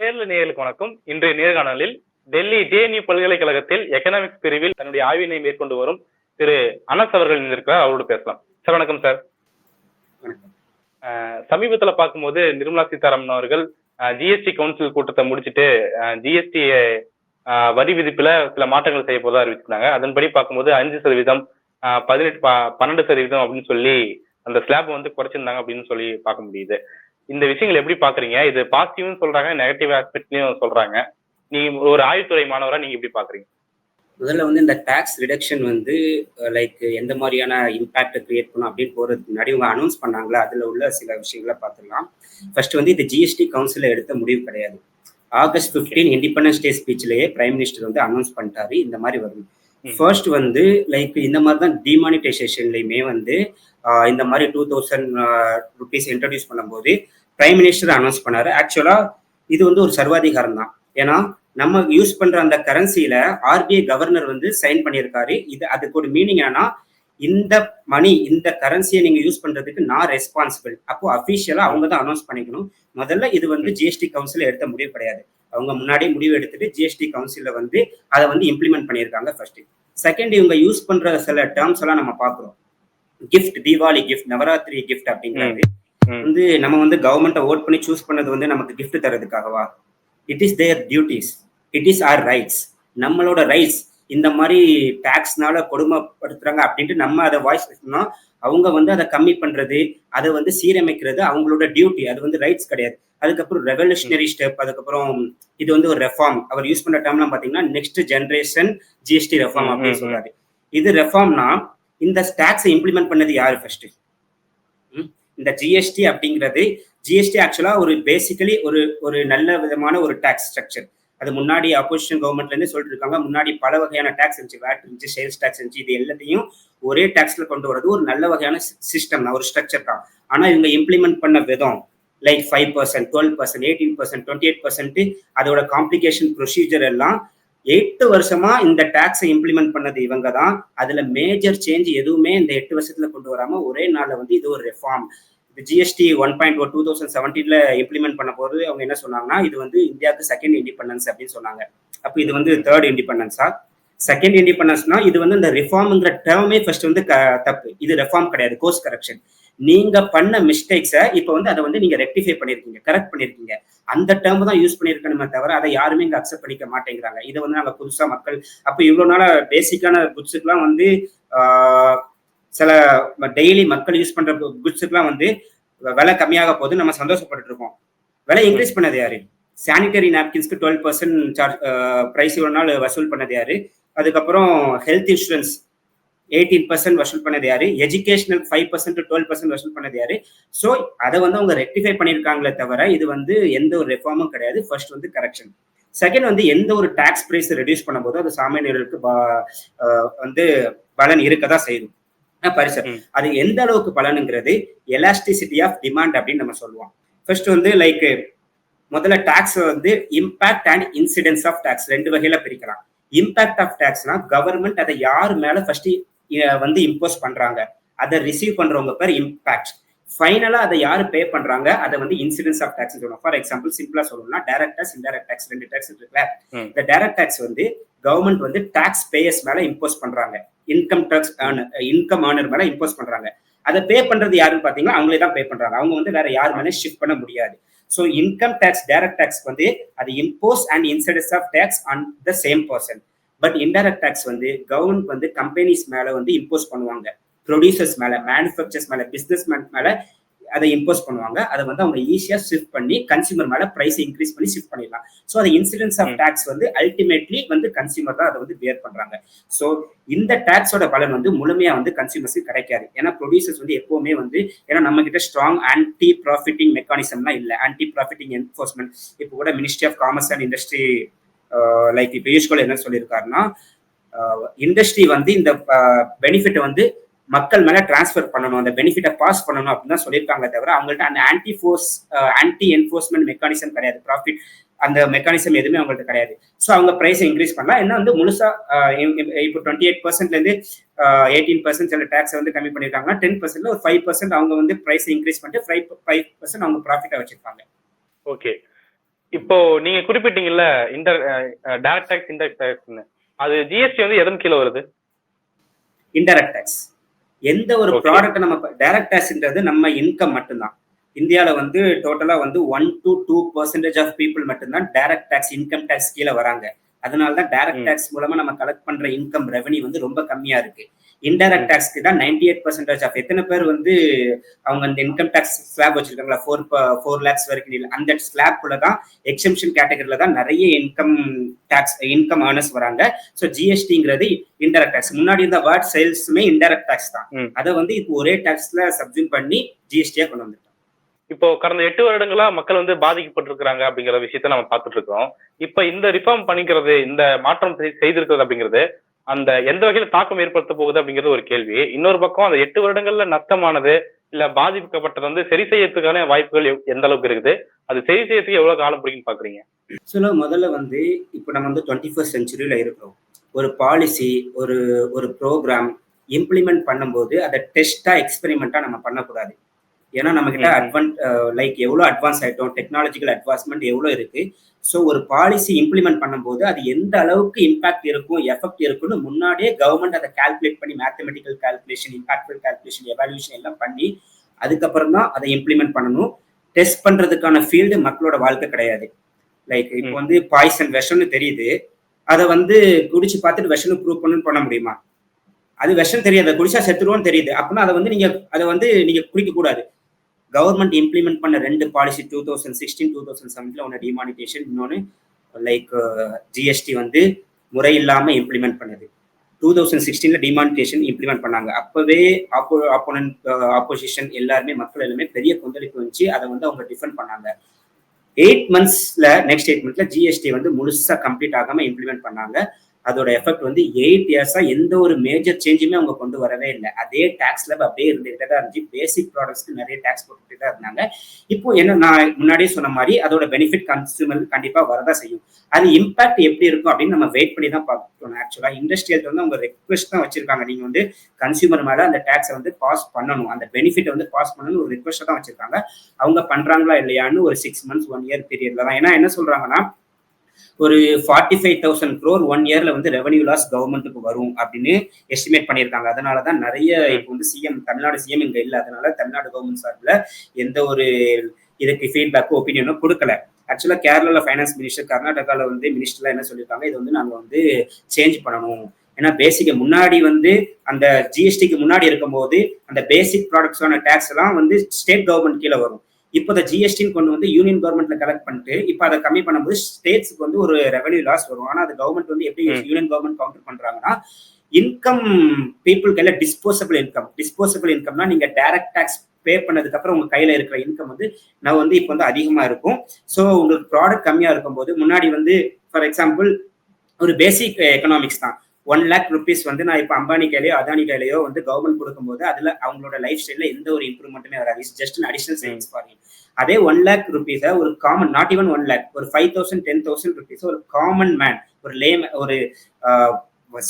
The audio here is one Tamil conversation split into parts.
நேர்ல வணக்கம். இன்றைய நேர்காணலில் டெல்லி ஜேஎன்யூ பல்கலைக்கழகத்தில் எக்கனாமிக்ஸ் பிரிவில் தன்னுடைய ஆய்வினை மேற்கொண்டு வரும் திரு அனஸ் அவர்கள் இருக்கிறார் அவரோடு பேசலாம். சார் வணக்கம் சார். சமீபத்துல பார்க்கும்போது நிர்மலா சீதாராமன் அவர்கள் ஜிஎஸ்டி கவுன்சில் கூட்டத்தை முடிச்சிட்டு ஜிஎஸ்டி வரி விதிப்புல சில மாற்றங்கள் செய்ய போதா அறிவிச்சிருந்தாங்க. அதன்படி பார்க்கும்போது அஞ்சு சதவீதம் பதினெட்டு பன்னெண்டு சதவீதம் அப்படின்னு சொல்லி அந்த ஸ்லாப் வந்து குறைச்சிருந்தாங்க அப்படின்னு சொல்லி பார்க்க முடியுது. இந்த விஷயங்கள் எப்படி பாக்குறீங்க? இது பாசிட்டிவ்னு சொல்றாங்க நெகட்டிவ் ஆஸ்பெக்ட்லயும் சொல்றாங்க. நீங்க ஒரு ஆய்வுத்துறை மாணவரா நீங்க எப்படி பாக்குறீங்க? முதல்ல வந்து இந்த டாக்ஸ் ரிடக்ஷன் வந்து லைக் எந்த மாதிரியான இம்பாக்ட் கிரியேட் பண்ணும் அப்படின்னு போறதுக்கு முன்னாடி இவங்க அனௌன்ஸ் பண்ணாங்களா? அதுல உள்ள சில விஷயங்களை பார்த்துக்கலாம் ஃபர்ஸ்ட் வந்து இது ஜிஎஸ்டி கவுன்சில எடுத்த முடிவு கிடையாது. ஆகஸ்ட் 15 இண்டிபெண்டன்ஸ் டே ஸ்பீச்லயே பிரைம் மினிஸ்டர் வந்து அனௌன்ஸ் பண்ணிட்டாரு. இந்த மாதிரி வரும். ஃபர்ஸ்ட் வந்து லைக் இந்த மாதிரி தான் டிமானிட்டைசேஷன்லயுமே வந்து இந்த மாதிரி டூ தௌசண்ட் ருபீஸ் இன்ட்ரடியூஸ் பண்ணும்போது பிரைம் மினிஸ்டர் அனௌன்ஸ் பண்ணாரு. ஆக்சுவலா இது வந்து ஒரு சர்வாதிகாரம் தான். ஏன்னா நம்ம யூஸ் பண்ற அந்த கரன்சில ஆர்பிஐ கவர்னர் வந்து சைன் பண்ணியிருக்காரு. இது அதுக்கு ஒரு மீனிங் என்னன்னா இந்த மணி இந்த கரன்சியை நீங்க யூஸ் பண்றதுக்கு நான் ரெஸ்பான்சிபிள் அப்போ அபிஷியலா அவங்க தான் அனௌன்ஸ் பண்ணிக்கணும். முதல்ல இது வந்து ஜிஎஸ்டி கவுன்சில் எடுத்த முடிவு கிடையாது. அவங்க முன்னாடி முடிவு எடுத்துட்டு ஜிஎஸ்டி கவுன்சில்ல வந்து அதை வந்து இம்ப்ளிமெண்ட் பண்ணியிருக்காங்க ஃபர்ஸ்ட் செகண்ட் இவங்க யூஸ் பண்ற சில டேர்ம்ஸ் எல்லாம் நம்ம பாக்குறோம் gift Deepavali gift Navratri gift அப்படிங்கிறது. வந்து நம்ம வந்து கவர்மெண்ட்டை ஓட் பண்ணி சூஸ் பண்ணது வந்து நமக்கு gift தரதுக்காகவா it is their duties it is our rights நம்மளோட ரைட்ஸ் இந்த மாதிரி டாக்ஸ்னால கொடுமைப்படுத்துறாங்க அப்படின்ட்டு நம்ம அதை வாய்ஸ் பண்ணோம் அவங்க வந்து அதை கம்மி பண்றது அதை வந்து சீரமைக்கிறது அவங்களோட டியூட்டி அது வந்து ரைட்ஸ் கிடையாது. அதுக்கப்புறம் ரெவல்யூஷனரி ஸ்டெப் அதுக்கப்புறம் இது வந்து ஒரு ரெஃபார்ம் அவர் யூஸ் பண்ற டேர்ம்லாம் பாத்தீங்கன்னா நெக்ஸ்ட் ஜென்ரேஷன் ஜிஎஸ்டி ரெஃபார்ம் அப்படின்னு சொல்றாரு. இது ரெஃபார்ம்னா இந்த டாக்ஸை இம்ப்ளிமெண்ட் பண்ணது யாரு ஃபர்ஸ்ட் இந்த ஜிஎஸ்டி அப்படிங்கிறது ஜிஎஸ்டி ஆக்சுவலா ஒரு பேசிக்கலி ஒரு ஒரு நல்ல விதமான ஒரு டாக்ஸ் ஸ்ட்ரக்சர் அது முன்னாடி அப்போசிஷன் கவர்மெண்ட்லேருந்து சொல்லிட்டு இருக்காங்க முன்னாடி பல வகையான டேக்ஸ் இருந்துச்சு. வேட் இருந்துச்சு சேல்ஸ் டேக்ஸ் இருந்துச்சு. இது எல்லாத்தையும் ஒரே டேக்ஸில் கொண்டு வரது ஒரு நல்ல வகையான சிஸ்டம் தான் ஒரு ஸ்ட்ரக்சர் தான். ஆனால் இவங்க இம்ப்ளிமெண்ட் பண்ண விதம் like five percent twelve percent eighteen percent twenty eight percent அதோட காம்ப்ளிகேஷன் ப்ரொசீஜர் எல்லாம் எட்டு வருஷமா இந்த டேக்ஸை இம்ப்ளிமெண்ட் பண்ணது இவங்க தான். அதுல மேஜர் சேஞ்ச் எதுவுமே இந்த எட்டு வருஷத்துல கொண்டு வராம ஒரே நாள்ல வந்து இது ஒரு ரெஃபார்ம் இந்த GST one point two thousand செவன்டீன்ல implement பண்ண போது அவங்க என்ன சொன்னாங்கன்னா இது வந்து இந்தியாவுக்கு செகண்ட் இண்டிபெண்டன்ஸ் அப்படின்னு சொன்னாங்க. அப்போ இது வந்து தேர்ட் இண்டிபெண்டன்ஸா செகண்ட் இண்டிபெண்டன்ஸ்னா இது வந்து இந்த ரிஃபார்ம்ங்கிற டேர்மே ஃபர்ஸ்ட் வந்து க- தப்பு. இது ரெஃபார்ம் கிடையாது கோர்ஸ் கரெக்ஷன் நீங்க பண்ண மிஸ்டேக்ஸை இப்போ வந்து அதை வந்து நீங்க ரெக்டிஃபை பண்ணிருக்கீங்க கரெக்ட் பண்ணிருக்கீங்க. அந்த டேர்ம் தான் யூஸ் பண்ணிருக்கணுமே தவிர அதை யாருமே இங்க அக்செப்ட் பண்ணிக்க மாட்டேங்கிறாங்க. இதை வந்து நாங்க புதுசா மக்கள் அப்போ இவ்வளவு நாள பேசிக்கான குட்ஸுக்குலாம் வந்து சில டெய்லி மக்கள் யூஸ் பண்ற குட்ஸுக்குலாம் வந்து விலை கம்மியாக போது நம்ம சந்தோஷப்பட்டு இருக்கோம். விலை இன்க்ரீஸ் பண்ணது யாரு? சானிட்டரி நாப்கின்ஸ்க்கு டுவெல் பர்சன்ட் சார்ஜ் ப்ரைஸ் இவ்வளோ நாள் வசூல் பண்ணது யாரு? அதுக்கப்புறம் ஹெல்த் இன்சூரன்ஸ் எயிட்டீன் பர்சன்ட் வசூல் பண்ணது யாரு? Educational five percent twelve percent வசூல் பண்ணது யாரு? ஸோ அதை வந்து அவங்க ரெக்டிஃபை பண்ணியிருக்காங்களே தவிர இது வந்து எந்த ஒரு ரெஃபார்மும் கிடையாது. ஃபர்ஸ்ட் வந்து கரெக்ஷன் செகண்ட் வந்து எந்த ஒரு டேக்ஸ் பிரைஸ் ரெடியூஸ் பண்ணும்போது அது சாமானியர்களுக்கு வந்து பலன் இருக்கதா செய்யும். பரிசு. அது எந்த அளவுக்கு பலனுங்கிறது எலாஸ்டிசிட்டி ஆஃப் டிமாண்ட் அப்படின்னு நம்ம சொல்லுவோம். ஃபர்ஸ்ட் வந்து லைக் முதல்ல டாக்ஸ் வந்து impact and incidence of tax ரெண்டு வகையில பிரிக்கலாம். இம்பாக்ட் ஆஃப் டாக்ஸ்னா கவர்மெண்ட் அதை யார் மேல ஃபர்ஸ்ட் வந்து இம்போஸ் பண்றாங்க. அதை ரிசீவ் பண்றவங்க பேர் இம்பாக்ட் ஃபைனலா அதை யார் பே பண்றாங்க? அதை வந்து இன்சிடென்ஸ் ஆஃப் டாக்ஸ் சொல்லுவோம். ஃபார் எக்ஸாம்பிள் சிம்பிளா சொல்லணும்னா டைரக்ட் டாக்ஸ் இன்டைரக்ட் டாக்ஸ் ரெண்டு டாக்ஸ் இருக்குல்ல. இந்த டைரக்ட் டாக்ஸ் வந்து கவர்மெண்ட் வந்து டாக்ஸ் பேயர்ஸ் மேல இம்போஸ் பண்றாங்க. இன்கம் டாக்ஸ் இன்கம் ஏர்னர் மேல இம்போஸ் பண்றாங்க. அதை பே பண்றது யாருன்னு பாத்தீங்கன்னா அவங்களே தான் பே பண்றாங்க. அவங்க வந்து வேற யார் மேலே ஷிஃப்ட் பண்ண முடியாது. So income tax direct tax வந்து அது impose and incidence of tax on the same person but indirect tax வந்து கவர்மெண்ட் வந்து கம்பெனிஸ் மேல வந்து இம்போஸ் பண்ணுவாங்க. ப்ரொடியூசர்ஸ் மேல மேனுஃபேக்சர்ஸ் மேல பிசினஸ் மேன் மேல அதை இம்போஸ் பண்ணுவாங்க. அதை வந்து அவங்க ஈஸியா ஷிஃப்ட் பண்ணி கன்சியூமர் மேல பிரைஸ் இன்க்ரீஸ் பண்ணி ஷிஃப்ட் பண்ணிடலாம். ஸோ அந்த இன்சிடென்ஸ் ஆஃப். டேக்ஸ் வந்து அல்டிமேட்லி வந்து கன்சியூமர் தான் அதை வந்து பேர் பண்றாங்க. ஸோ இந்த டேக்ஸோட பலன் வந்து முழுமையா வந்து கன்சியூமர்ஸ்க்கு கிடைக்காது. ஏன்னா ப்ரொடியூசர்ஸ் வந்து எப்பவுமே வந்து ஏன்னா நம்ம கிட்ட ஸ்ட்ராங் ஆன்டி ப்ராஃபிட்டிங் மெக்கானிசம்லாம் இல்லை. ஆன்டி ப்ராஃபிட்டிங் என்ஃபோர்ஸ்மெண்ட் இப்போ கூட ministry of commerce and industry like இப்போ யூஸ்கோல் என்ன சொல்லியிருக்காருன்னா இண்டஸ்ட்ரி வந்து இந்த பெனிஃபிட்டை வந்து மக்கள் மேல டிரான்ஸ்ஃபர் பண்ணணும் அந்த பெனிஃபிட்டை பாஸ் பண்ணணும் அப்படின்னு தான் சொல்லியிருக்காங்க தவிர அவங்கள்ட்ட அந்த anti force anti enforcement mechanism கிடையாது. ப்ராஃபிட் அந்த மெக்கானிசம் எதுவுமே அவங்கள்ட்ட கிடையாது. ஸோ அவங்க ப்ரைஸ் இன்க்ரீஸ் பண்ணலாம். என்ன வந்து முழுசா இப்போ டுவெண்ட்டி எயிட் பர்சன்ட்லேருந்து எயிட்டீன் பர்சன்ட் சில டேக்ஸை வந்து கம்மி பண்ணியிருக்காங்கன்னா டென் பர்சன்ட்ல ஒரு ஃபைவ் பர்சன்ட் அவங்க வந்து ப்ரைஸ் இன்க்ரீஸ் பண்ணிட்டு ஃபைவ் ஃபைவ் பர்சன்ட் அவங்க ப்ராஃபிட்டை வச்சிருப்பாங்க. ஓகே. இப்போ நீங்க குறிப்பிட்டீங்கல்ல இன்டர் டைரக்ட் டாக்ஸ் இன்டெக்ட் டாக்ஸ்னு அது ஜிஎஸ்டி வந்து எதன் கீழே வருது? இன்டைரக்ட் டேக்ஸ் எந்த ஒரு. ப்ராடக்ட் நம்ம டைரக்ட் டேக்ஸ்ன்றது நம்ம இன்கம் மட்டும்தான் இந்தியால வந்து டோட்டலா வந்து one to two percentage of people மட்டும்தான் டைரக்ட் டேக்ஸ் இன்கம் டேக்ஸ் கீழே வராங்க அதனால தான் டைரக்ட். டேக்ஸ் மூலமா நம்ம கலெக்ட் பண்ற இன்கம் ரெவன்யூ வந்து ரொம்ப கம்மியா இருக்கு இன்டைரக்ட் டேக்ஸ்க்கு தான் நைன்டி எயிட் பர்சன்டேஜ் ஆஃப் எத்தனை பேர் வந்து அவங்க அந்த இன்கம் டேக்ஸ் ஸ்லாப் வச்சிருக்காங்களா? ஃபோர் ஃபோர் லேக்ஸ் வரைக்கும் இல்ல. அந்த ஸ்லாப்ல தான் எக்ஸம்ஷன் கேட்டகரியில தான் நிறைய இன்கம் டேக்ஸ் இன்கம் ஏர்னர்ஸ் வராங்க. ஸோ ஜிஎஸ்டிங்கிறது இன்டைரக்ட் டேக்ஸ் முன்னாடி இருந்த வேர்ட் சேல்ஸுமே இன்டைரக்ட் டேக்ஸ் தான். அதை வந்து இப்போ ஒரே டேக்ஸ்ல சப்ஜூம் பண்ணி ஜிஎஸ்டியா கொண்டு வந்துட்டோம். இப்போ கடந்த எட்டு வருடங்களா மக்கள் வந்து பாதிக்கப்பட்டிருக்கிறாங்க அப்படிங்கிற விஷயத்த நம்ம பார்த்துட்டு இருக்கோம். இப்ப இந்த ரிஃபார்ம் பண்ணிக்கிறது இந்த மாற்றம் செய்- செய்திருக்கிறது அப்படிங்கிறது அந்த எந்த வகையில தாக்கம் ஏற்படுத்த போகுது அப்படிங்கிறது ஒரு கேள்வி. இன்னொரு பக்கம் அந்த எட்டு வருடங்கள்ல நஷ்டமானது இல்ல பாதிக்கப்பட்டது வந்து சரி செய்யறதுக்கான வாய்ப்புகள் எந்த அளவுக்கு இருக்குது? அது சரி செய்யறதுக்கு எவ்வளவு காலம் பிடிக்குன்னு பாக்குறீங்க? ஆக்சுவலா முதல்ல வந்து இப்போ நம்ம வந்து டுவெண்ட்டி ஃபர்ஸ்ட் செஞ்சுரியில இருக்கிறோம். ஒரு பாலிசி ஒரு ஒரு ப்ரோக்ராம் இம்ப்ளிமெண்ட் பண்ணும்போது அதை டெஸ்டா எக்ஸ்பெரிமெண்டா நம்ம பண்ணக்கூடாது. ஏன்னா நம்ம கிட்ட. அட்வான் லைக் எவ்வளவு அட்வான்ஸ் ஆயிட்டோம் டெக்னாலஜிக்கல் அட்வான்ஸ்மெண்ட் எவ்வளவு இருக்கு. ஸோ ஒரு பாலிசி இம்ப்ளிமெண்ட் பண்ணும்போது அது எந்த அளவுக்கு இம்பாக்ட் இருக்கும் எஃபெக்ட் இருக்கும்னு முன்னாடியே கவர்மெண்ட் அதை கால்குலேட் பண்ணி mathematical calculation impactful calculation evaluation எல்லாம் பண்ணி அதுக்கப்புறம் தான் அதை இம்ப்ளிமெண்ட் பண்ணணும். டெஸ்ட் பண்றதுக்கான ஃபீல்டு மக்களோட வாழ்க்கை கிடையாது. லைக் இப்போ. வந்து பாய்சன் விஷம்னு தெரியுது. அதை வந்து குடிச்சு பார்த்துட்டு விஷம்னு ப்ரூவ் பண்ணணும்னு பண்ண முடியுமா? அது விஷம் தெரியாது. குடிச்சா செத்துருவோம்னு தெரியுது. அப்படின்னா அதை வந்து நீங்க அதை வந்து நீங்க குடிக்க கூடாது கவர்மெண்ட் இம்ப்ளிமெண்ட் பண்ண ரெண்டு policy two thousand sixteen two thousand செவன்ல ஒன்று டிமானிட்டேஷன் இன்னொன்று லைக் ஜிஎஸ்டி வந்து முறை இல்லாமல் இம்ப்ளிமெண்ட் பண்ணுது. டூ தௌசண்ட் சிக்ஸ்டீன்ல டிமானிட்டேஷன் இம்ப்ளிமெண்ட் பண்ணாங்க. அப்பவே ஆப்போ ஆப்போனன்ட் ஆப்போசிஷன் எல்லாருமே மக்கள் எல்லாமே பெரிய கொந்தளிப்பு வந்துச்சு. அதை வந்து அவங்க டிஃபெண்ட் பண்ணாங்க. எயிட் மந்த்ஸ்ல நெக்ஸ்ட் எயிட் மந்த்ல ஜிஎஸ்டி வந்து முழுசா கம்ப்ளீட் ஆகாம இம்ப்ளிமெண்ட் பண்ணாங்க. அதோட எஃபெக்ட் வந்து எயிட் இயர்ஸா எந்த ஒரு மேஜர் சேஞ்சுமே அவங்க கொண்டு வரவே இல்லை. அதே டேக்ஸ்ல அப்படியே இருந்துகிட்டே தான் இருந்துச்சு. பேசிக் ப்ராடக்ட்ஸ்க்கு நிறைய டேக்ஸ் போட்டுட்டு தான் இருந்தாங்க. இப்போ என்ன நான் முன்னாடியே சொன்ன மாதிரி அதோட பெனிஃபிட் கன்சூமருக்கு கண்டிப்பா வரதான் செய்யும். அது இம்பாக்ட் எப்படி இருக்கும் அப்படின்னு நம்ம வெயிட் பண்ணி தான் பார்க்கணும். ஆக்சுவலா இண்டஸ்ட்ரியல் வந்து அவங்க ரெக்வெஸ்ட் தான் வச்சிருக்காங்க. நீங்க வந்து கன்சியூமர் மேல அந்த டேக்ஸை வந்து பாஸ் பண்ணணும். அந்த பெனிஃபிட் வந்து பாஸ் பண்ணணும் ஒரு ரிக்வெஸ்ட் தான் வச்சிருக்காங்க. அவங்க பண்றாங்களா இல்லையான்னு ஒரு சிக்ஸ் மந்த்ஸ் ஒன் இயர் பீரியட்ல தான். ஏன்னா என்ன சொல்றாங்கன்னா ஒரு forty five thousand crore one இயர்ல வந்து ரெவன்யூ லாஸ் கவர்மெண்ட்டுக்கு வரும் அப்படின்னு எஸ்டிமேட் பண்ணியிருக்காங்க. அதனால தான் நிறைய இப்போ வந்து சிஎம் தமிழ்நாடு சிஎம் இங்க இல்லை. அதனால தமிழ்நாடு கவர்மெண்ட் சார்பில் எந்த ஒரு இதுக்கு ஃபீட்பேக் ஒப்பீனியனும் கொடுக்கல. ஆக்சுவலா கேரளால ஃபைனான்ஸ் மினிஸ்டர் கர்நாடகால வந்து மினிஸ்டர்லாம் என்ன சொல்லியிருக்காங்க? இது வந்து நாங்க வந்து சேஞ்ச் பண்ணணும். ஏன்னா பேசிக் முன்னாடி வந்து அந்த ஜிஎஸ்டிக்கு முன்னாடி இருக்கும்போது அந்த பேசிக் ப்ராடக்ட்ஸான டேக்ஸ் எல்லாம் வந்து ஸ்டேட் கவர்மெண்ட் கீழே வரும். இப்போ இந்த ஜிஎஸ்டின்னு கொண்டு வந்து யூனியன் கவர்மெண்ட்ல கலெக்ட் பண்ணிட்டு இப்போ அதை கம்மி பண்ணும்போது ஸ்டேட்ஸ்க்கு வந்து ஒரு ரெவன்யூ லாஸ் வரும். ஆனா அது கவர்மெண்ட் வந்து எப்படி. யூனியன் கவர்மெண்ட் கவுண்டர் பண்றாங்கன்னா இன்கம் பீப்புள் கையில டிஸ்போசபிள் இன்கம் டிஸ்போசபிள் இன்கம்னா நீங்க டைரக்ட் டாக்ஸ் பே பண்ணதுக்கு அப்புறம் உங்க கையில இருக்கிற இன்கம் வந்து நான் வந்து இப்போ வந்து அதிகமா இருக்கும். ஸோ உங்களுக்கு ப்ராடக்ட் கம்மியா இருக்கும்போது முன்னாடி வந்து ஃபார் எக்ஸாம்பிள் ஒரு பேசிக் எக்கனாமிக்ஸ் தான். ஒன் லேக் ருபீஸ் வந்து நான் இப்போ அம்பானி கையிலயோ அதானி கையிலயோ வந்து கவர்மெண்ட் கொடுக்கும்போது அதுல அவங்களோட லைஃப் ஸ்டைல்ல எந்த ஒரு இம்ப்ரூவ்மெண்ட்டுமே வராது. ஜஸ்ட் அடிஷனல் சேவிங்ஸ் ஃபார் அதே ஒன் லேக் ருபீஸை ஒரு common not even one lakh ஒரு five thousand ten thousand rupees ஒரு காமன் மேன் ஒரு லே ஒரு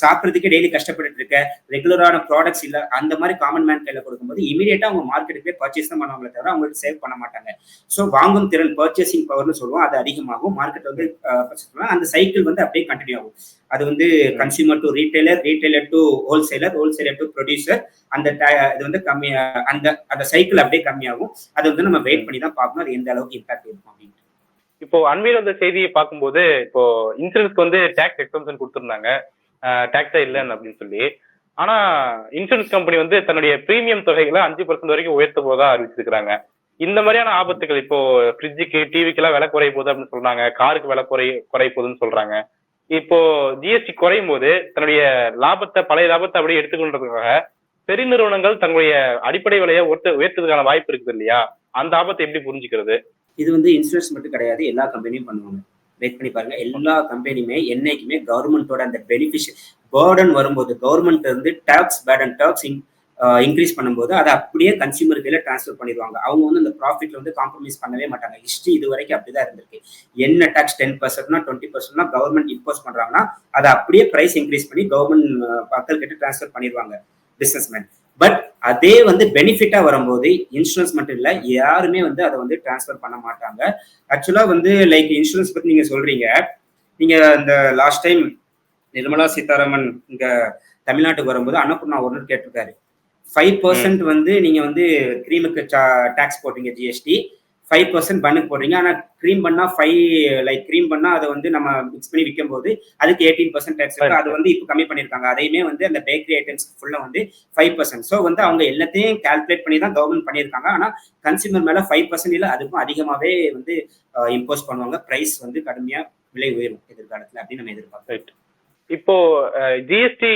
சாப்பிட்றதுக்கே டெய்லி கஷ்டப்பட்டு இருக்க ரெகுலரான ப்ராடக்ட்ஸ் இல்ல அந்த மாதிரி காமன் மேன் கையில கொடுக்கும்போது இமீடியட்டா அவங்க மார்க்கெட்டுக்கு போய் பர்ச்சேஸ் தான் பண்ணுவாங்களே தவிர அவங்களுக்கு சேவ் பண்ண மாட்டாங்க. ஸோ வாங்கும் திறன் பர்ச்சேசிங் பவர்னு சொல்லுவோம் அது அதிகமாகும். மார்க்கெட் வந்து. அந்த சைக்கிள் வந்து அப்படியே கண்டினியூ ஆகும். அது வந்து consumer to retailer retailer to wholesaler wholesaler to producer அந்த இது வந்து கம்மி அந்த அந்த சைக்கிள் அப்படியே கம்மியாகும். அது வந்து நம்ம வெயிட் பண்ணி தான் பார்க்கணும் அது எந்த அளவுக்கு இம்பாக்ட் இருக்கும் அப்படின்ட்டு. இப்போ அண்மையில் வந்த செய்தியை பார்க்கும்போது இப்போ இன்சூரன்ஸ்க்கு வந்து டேக்ஸ் எக்ஸம்ஷன் கொடுத்துருந்தாங்க. டேக்ஸே இல்லைன்னு அப்படின்னு சொல்லி. ஆனா இன்சூரன்ஸ் கம்பெனி வந்து தன்னுடைய பிரீமியம் தொகைகளை அஞ்சு பர்சன்ட் வரைக்கும் உயர்த்த போதா அறிவிச்சிருக்கிறாங்க. இந்த மாதிரியான ஆபத்துகள் இப்போ ஃப்ரிட்ஜுக்கு டிவிக்கு எல்லாம் விலை குறைய போகுது அப்படின்னு சொல்றாங்க. காருக்கு விலை குறை குறைய போகுதுன்னு சொல்றாங்க. இப்போ ஜிஎஸ்டி குறையும் போது தன்னுடைய லாபத்தை பழைய லாபத்தை அப்படியே எடுத்துக்கொண்டதுக்காக பெருநிறுவனங்கள் தங்களுடைய அடிப்படை விலையை ஒட்டு உயர்த்ததுக்கான வாய்ப்பு இருக்குது இல்லையா? அந்த ஆபத்தை எப்படி புரிஞ்சுக்கிறது? இது வந்து இன்சூரன்ஸ் மட்டும் கிடையாது எல்லா கம்பெனியும் பண்ணுவாங்க. வெயிட் பண்ணி பாருங்க. எல்லா கம்பெனியுமே என்னைக்குமே கவர்மெண்டோட அந்த பெனிஃபிஷியல் பேர்டன் வரும்போது கவர்மெண்ட் இருந்து டாக்ஸ் பேர்டன் டாக்ஸ் இன்க்ரீஸ் பண்ணும்போது அதை அப்படியே கன்சியூமர் கையில டிரான்ஸ்ஃபர் பண்ணிடுவாங்க. அவங்க வந்து அந்த ப்ராஃபிட்ல வந்து காம்ப்ரமைஸ் பண்ணவே மாட்டாங்க. ஹிஸ்ட்ரி இது வரைக்கும் அப்படிதான் இருந்திருக்கு. என்ன டாக்ஸ் டென் பர்சன்ட்னா டுவெண்ட்டி பர்சன்ட்னா கவர்மெண்ட் இம்போஸ் பண்றாங்கன்னா அதை அப்படியே பிரைஸ் இன்க்ரீஸ் பண்ணி கவர்மெண்ட் மக்கள் கிட்ட டிரான்ஸ்ஃபர் பண்ணிடுவாங்க. பிசினஸ் மேன் பட் அதே வந்து பெனிஃபிட்டா வரும்போது இன்சூரன்ஸ் மட்டும் இல்ல யாருமே வந்து அதை வந்து டிரான்ஸ்ஃபர் பண்ண மாட்டாங்க. ஆக்சுவலா வந்து லைக் இன்சூரன்ஸ் பத்தி நீங்க சொல்றீங்க. நீங்க இந்த லாஸ்ட் டைம் நிர்மலா சீதாராமன் இங்க தமிழ்நாட்டுக்கு வரும்போது அன்னபூர்ணா ஒன்று கேட்டிருக்காரு. ஃபைவ் பர்சன்ட் வந்து நீங்க வந்து கிரீமுக்கு டாக்ஸ் போடுறீங்க ஜிஎஸ்டி ஃபைவ் பர்சன்ட் பண்ணுக்கு போடுறீங்க. ஆனால் க்ரீம் பண்ணால் ஃபைவ் லைக் க்ரீம் பண்ணால் அதை வந்து நம்ம மிக்ஸ் பண்ணி விற்கும் போது அதுக்கு எயிட்டீன் பர்சன்ட் டேக்ஸ் இருக்கு. அது வந்து இப்போ கம்மி பண்ணியிருக்காங்க அதையுமே வந்து அந்த பேக்கரி ஐட்டம்ஸ் ஃபுல்லாக வந்து ஃபைவ் பர்சன்ட் ஸோ வந்து அவங்க எல்லாத்தையும் கால்குலேட் பண்ணி தான் கவர்மெண்ட் பண்ணியிருக்காங்க ஆனால் கன்சியூமர் மேலே ஃபைவ் பர்சன்ட் இல்லை அதுக்கும் அதிகமாகவே வந்து இம்போஸ் பண்ணுவாங்க. ப்ரைஸ் வந்து கடுமையா விலை உயரும் எதிர்காலத்தில் அப்படின்னு நம்ம எதிர்பார்க்கிறோம். இப்போ ஜிஎஸ்டி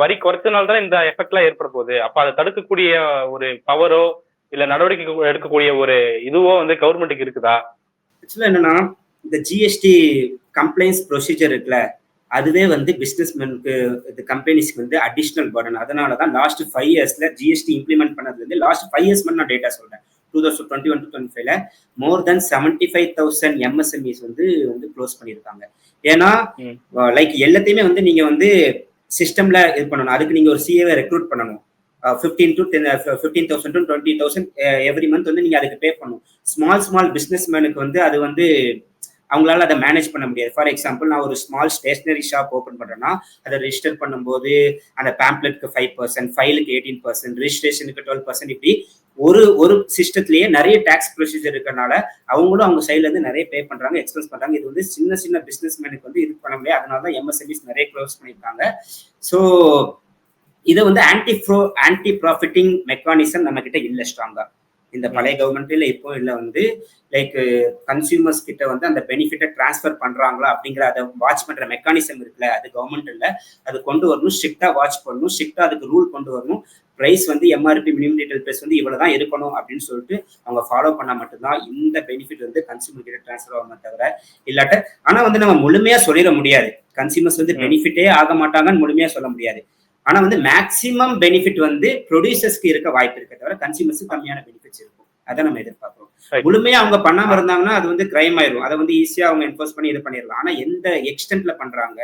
வரி குறைச்சனால தான் இந்த எஃபெக்ட்லாம் ஏற்பட போகுது? அப்போ அதை தடுக்கக்கூடிய ஒரு பவரோ இல்ல நடவடிக்கை எடுக்கக்கூடிய ஒரு இதுவோ வந்து கவர்மெண்ட்டுக்கு இருக்குதா? ஆக்சுவலா என்னன்னா இந்த ஜிஎஸ்டி கம்ப்ளைண்ட்ஸ் ப்ரொசீஜர் இருக்குல்ல அதுவே வந்து பிஸ்னஸ்மேனுக்கு இது கம்பெனிஸ்க்கு வந்து அடிஷ்னல் பர்டன் அதனால தான் லாஸ்ட் ஃபைவ் இயர்ஸ்ல ஜிஎஸ்டி இம்ப்ளிமெண்ட் பண்ணது வந்து லாஸ்ட் ஃபைவ் இயர்ஸ் மட்டும் நான் டேட்டா சொல்றேன். Two thousand twenty one to twenty ஃபைவ்ல more than seventy five thousand MSMEs வந்து வந்து க்ளோஸ் பண்ணியிருக்காங்க. ஏன்னா. லைக் எல்லாத்தையுமே வந்து நீங்க வந்து சிஸ்டம்ல இது பண்ணணும். அதுக்கு நீங்க ஒரு சிஏவை ரெக்ரூட் பண்ணணும். Fifteen to ten fifteen thousand to twenty thousand every month வந்து நீங்கள் அதுக்கு பே பண்ணணும். ஸ்மால் ஸ்மால் பிஸ்னஸ் மேனுக்கு வந்து அது வந்து அவங்களால அதை மேனேஜ் பண்ண முடியாது. ஃபார் எக்ஸாம்பிள் நான் ஒரு ஸ்மால் ஸ்டேஷனரி ஷாப் ஓப்பன் பண்ணுறேன்னா அதை ரெஜிஸ்டர் பண்ணும்போது அந்த பேம்ப்ளெட்க்கு ஃபைவ் பர்சன்ட் ஃபைலுக்கு எயிட்டீன் பர்சன்ட் ரிஜிஸ்ட்ரேஷனுக்கு டுவெல் பர்சன்ட் இப்படி ஒரு ஒரு சிஸ்டத்திலேயே நிறைய டேக்ஸ் ப்ரொசீஜர் இருக்கிறனால அவங்களும் அவங்க சைட்லேருந்து நிறைய பே பண்ணுறாங்க எக்ஸ்பென்ஸ் பண்ணுறாங்க இது வந்து சின்ன சின்ன பிஸ்னஸ் மேனுக்கு வந்து இது பண்ண முடியாது. அதனால தான் எம்எஸ்எம்இஸ் நிறைய க்ளோஸ் பண்ணியிருக்காங்க. ஸோ இதை வந்து anti pro anti profiteering mechanism நம்ம கிட்ட இல்லை ஸ்ட்ராங்கா இந்த பழைய கவர்மெண்ட்ல இப்போ இல்லை வந்து லைக் கன்சியூமர்ஸ் கிட்ட வந்து அந்த பெனிஃபிட்டை டிரான்ஸ்ஃபர் பண்றாங்களா அப்படிங்கிற அதை வாட்ச் பண்ற மெக்கானிசம் இருக்குல்ல அது கவர்மெண்ட் இல்ல. அது கொண்டு வரணும் ஸ்ட்ரிக்டா வாட்ச் பண்ணணும் ஸ்ட்ரிக்டா அதுக்கு ரூல் கொண்டு வரணும். பிரைஸ் வந்து எம்ஆர்பி மினிமம் டீட்டெயில் பிரைஸ் வந்து இவ்வளவுதான் இருக்கணும் அப்படின்னு சொல்லிட்டு அவங்க ஃபாலோ பண்ணா மட்டும்தான் இந்த பெனிஃபிட் வந்து கன்சியூமர் கிட்ட டிரான்ஸ்ஃபர் ஆகுமே தவிர இல்லாட்ட ஆனா வந்து நம்ம முழுமையா சொல்லிட முடியாது. கன்சியூமர்ஸ் வந்து. பெனிஃபிட்டே ஆக மாட்டாங்கன்னு முழுமையா சொல்ல முடியாது. ஆனா வந்து மேக்சிமம் பெனிஃபிட் வந்து ப்ரொடியூசர்ஸ்க்கு இருக்க வாய்ப்பு இருக்க தவிர கன்சியூமர்ஸ்க்கு கம்மியான பெனிஃபிட்ஸ் இருக்கும். அதை நம்ம எதிர்பார்க்கிறோம். முழுமையா அவங்க பண்ணாம இருந்தாங்கன்னா அது வந்து கிரைம் ஆயிரும். அதை வந்து ஈஸியா அவங்க என்ஃபோர்ஸ் பண்ணி இது பண்ணிடலாம். ஆனா எந்த எக்ஸ்டென்ட்ல பண்றாங்க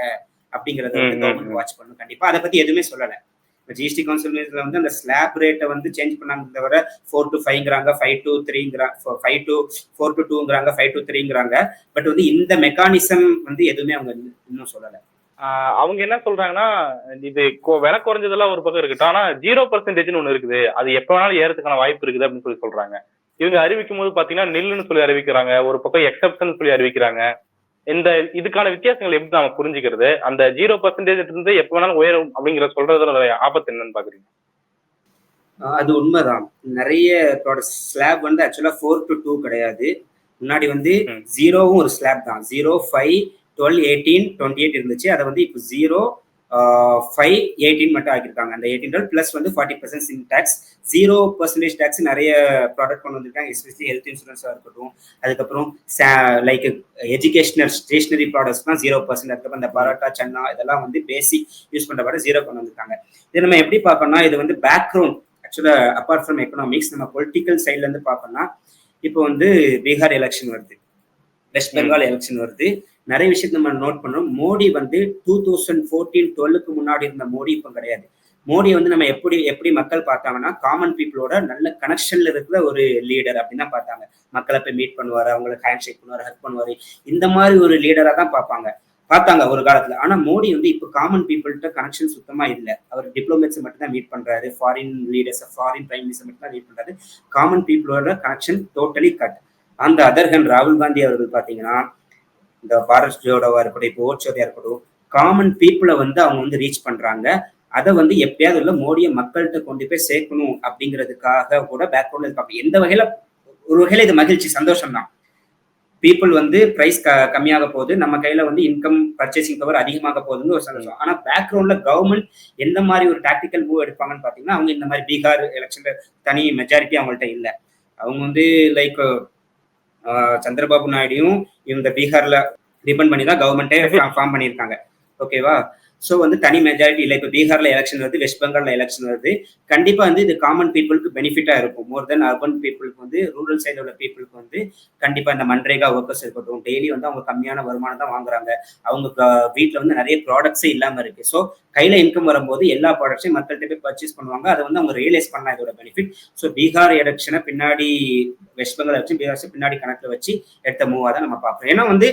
அப்படிங்கறத வந்து கவர்மெண்ட். வாட்ச் பண்ணும் கண்டிப்பா. அதை பத்தி எதுவுமே சொல்லல. இப்போ ஜிஎஸ்டி கவுன்சில் வந்து அந்த ஸ்லாப் ரேட்டை வந்து சேஞ்ச் பண்ணாங்க தவிர ஃபோர் டு ஃபைவ்ங்கிறாங்க ஃபைவ் டு த்ரீங்கிறாங்க ஃபைவ் டு ஃபோர் டு டூங்கிறாங்க ஃபைவ் டு த்ரீங்கிறாங்க பட் வந்து இந்த மெக்கானிசம் வந்து எதுவுமே அவங்க இன்னும் சொல்லல. அவங்க என்ன சொல்றாங்கன்னா இது விலை குறைஞ்சதெல்லாம் ஒரு பக்கம் இருக்கட்டும். ஆனா ஜீரோ பர்சன்டேஜ்னு ஒண்ணு இருக்குது. அது எப்ப வேணாலும் ஏறதுக்கான வாய்ப்பு இருக்குது அப்படின்னு சொல்லி சொல்றாங்க. இவங்க அறிவிக்கும் போது பாத்தீங்கன்னா நில்லுன்னு சொல்லி அறிவிக்கிறாங்க. ஒரு பக்கம் எக்ஸப்ஷன் சொல்லி அறிவிக்கிறாங்க. இந்த இதுக்கான வித்தியாசங்கள் எப்படி நாம புரிஞ்சுக்கிறது? அந்த ஜீரோ பர்சன்டேஜ் இருந்து எப்ப வேணாலும் உயரும் அப்படிங்கிற சொல்றதுல ஆபத்து என்னன்னு பாக்குறீங்க? அது உண்மைதான். நிறைய ஸ்லாப் வந்து ஆக்சுவலா ஃபோர் டு டூ கிடையாது. முன்னாடி வந்து. ஜீரோவும் ஒரு ஸ்லாப் தான். Zero five twelve eighteen twenty eight இருந்துச்சு. அதை வந்து இப்போ ஜீரோ ஃபைவ் எயிட்டீன் மட்டும் ஆக்கியிருக்காங்க. அந்த எயிட்டீன் பிளஸ் வந்து forty percent in tax zero percentage tax நிறைய ப்ராடக்ட் கொண்டு வந்திருக்காங்க எஸ்பெஷலி ஹெல்த் இன்சூரன்ஸாக இருக்கட்டும். அதுக்கப்புறம் லைக் எஜுகேஷனல் ஸ்டேஷனரி ப்ராடக்ட்ஸ் தான் ஜீரோ பர்சன்ட் அதுக்கப்புறம் அந்த பரோட்டா சன்னா இதெல்லாம் வந்து பேசிக் யூஸ் பண்ணுற பாட ஜீரோ கொண்டு வந்திருக்காங்க. இது நம்ம எப்படி பார்க்கணும்னா இது வந்து பேக்ரவுண்ட் ஆக்சுவலாக அப்பார்ட் ஃப்ரம் எக்கனாமிக்ஸ் நம்ம பொலிட்டிக்கல் சைட்லேருந்து பார்க்கணும்னா இப்போ வந்து பீகார் எலெக்ஷன் வருது. வெஸ்ட் பெங்கால் எலெக்ஷன் வருது. நிறைய விஷயத்த நம்ம நோட் பண்ணோம் மோடி வந்து டூ தௌசண்ட் ஃபோர்டீன் டுவெல்லுக்கு முன்னாடி இருந்த மோடி இப்போ கிடையாது. மோடி வந்து நம்ம எப்படி எப்படி மக்கள் பார்த்தாங்கன்னா காமன் பீப்புளோட நல்ல கனெக்ஷன்ல இருக்கிற ஒரு லீடர் அப்படின்னு தான் பார்த்தாங்க. மக்களை போய் மீட் பண்ணுவார் அவங்களுக்கு ஹேண்ட் ஷேக் பண்ணுவார் ஹெல்ப் பண்ணுவார். இந்த மாதிரி ஒரு லீடரா தான் பார்ப்பாங்க. பார்த்தாங்க ஒரு காலத்துல. ஆனா மோடி வந்து இப்போ காமன் பீப்புள்கிட்ட கனெக்ஷன் சுத்தமா இல்லை. அவர் டிப்ளமேட்ஸ் மட்டும் தான் மீட் பண்றாரு. Foreign leaders foreign prime minister மட்டும் தான் மீட் பண்றாரு காமன் பீப்புளோட கனெக்ஷன் டோட்டலி கட் அந்த அதர் ராகுல் காந்தி அவர்கள் பாத்தீங்கன்னா இந்த பாரத் ஜோடோவா இருக்கட்டும் இப்போ ஓட்சோதையா இருக்கட்டும் காமன் பீப்புளை வந்து அவங்க வந்து ரீச் பண்றாங்க. அதை வந்து எப்படியாவது உள்ள மோடியை மக்கள்கிட்ட கொண்டு போய் சேர்க்கணும் அப்படிங்கிறதுக்காக கூட பேக்ரவுண்ட்ல இருப்பாங்க எந்த வகையில ஒரு வகையில இது மகிழ்ச்சி சந்தோஷம் தான் பீப்புள் வந்து பிரைஸ் க கம்மியாக போகுது. நம்ம கையில வந்து இன்கம் பர்ச்சேசிங் பவர் அதிகமாக போகுதுன்னு ஒரு சந்தோஷம். ஆனா பேக்ரவுண்ட்ல கவர்மெண்ட் எந்த மாதிரி ஒரு டாக்டிக்கல் மூவ் எடுப்பாங்கன்னு பாத்தீங்கன்னா அவங்க இந்த மாதிரி பீகார் எலெக்ஷன்ல தனி மெஜாரிட்டி அவங்கள்ட்ட இல்லை. அவங்க வந்து லைக் சந்திரபாபு நாயுடையும் இந்த பீகார்ல டிபெண்ட் பண்ணி தான் கவர்மெண்ட்டே ஃபார்ம் பண்ணியிருக்காங்க ஓகேவா ஸோ வந்து தனி மெஜாரிட்டி இல்லை. இப்போ பீகார்ல எலெக்ஷன் வருது வெஸ்ட் பெங்கால்ல எலெக்ஷன் வருது. கண்டிப்பா வந்து இது காமன் பீப்புளுக்கு பெனிஃபிட்டா இருக்கும். மோர் தென் அர்பன் பீப்புளுக்கு வந்து ரூரல் சைடில் உள்ள பீப்புளுக்கு வந்து கண்டிப்பா இந்த மன்ரேகா ஒர்க்கர்ஸ் இருக்கட்டும் டெய்லி வந்து அவங்க கம்மியான வருமானம் தான் வாங்குறாங்க. அவங்க வீட்டில் வந்து நிறைய ப்ராடக்ட்ஸே இல்லாம இருக்கு. ஸோ கையில இன்கம் வரும்போது எல்லா ப்ராடக்ட்ஸையும் மக்கள்கிட்ட போய் பர்ச்சேஸ் பண்ணுவாங்க. அதை வந்து அவங்க ரியலைஸ் பண்ணலாம் இதோட பெனிஃபிட் ஸோ பீகார் எலெக்ஷனை பின்னாடி வெஸ்ட் பெங்கால் எலெக்ஷன் பீகார் பின்னாடி கணக்கில் வச்சு எடுத்த மூவா தான் நம்ம பார்ப்போம் ஏன்னா வந்து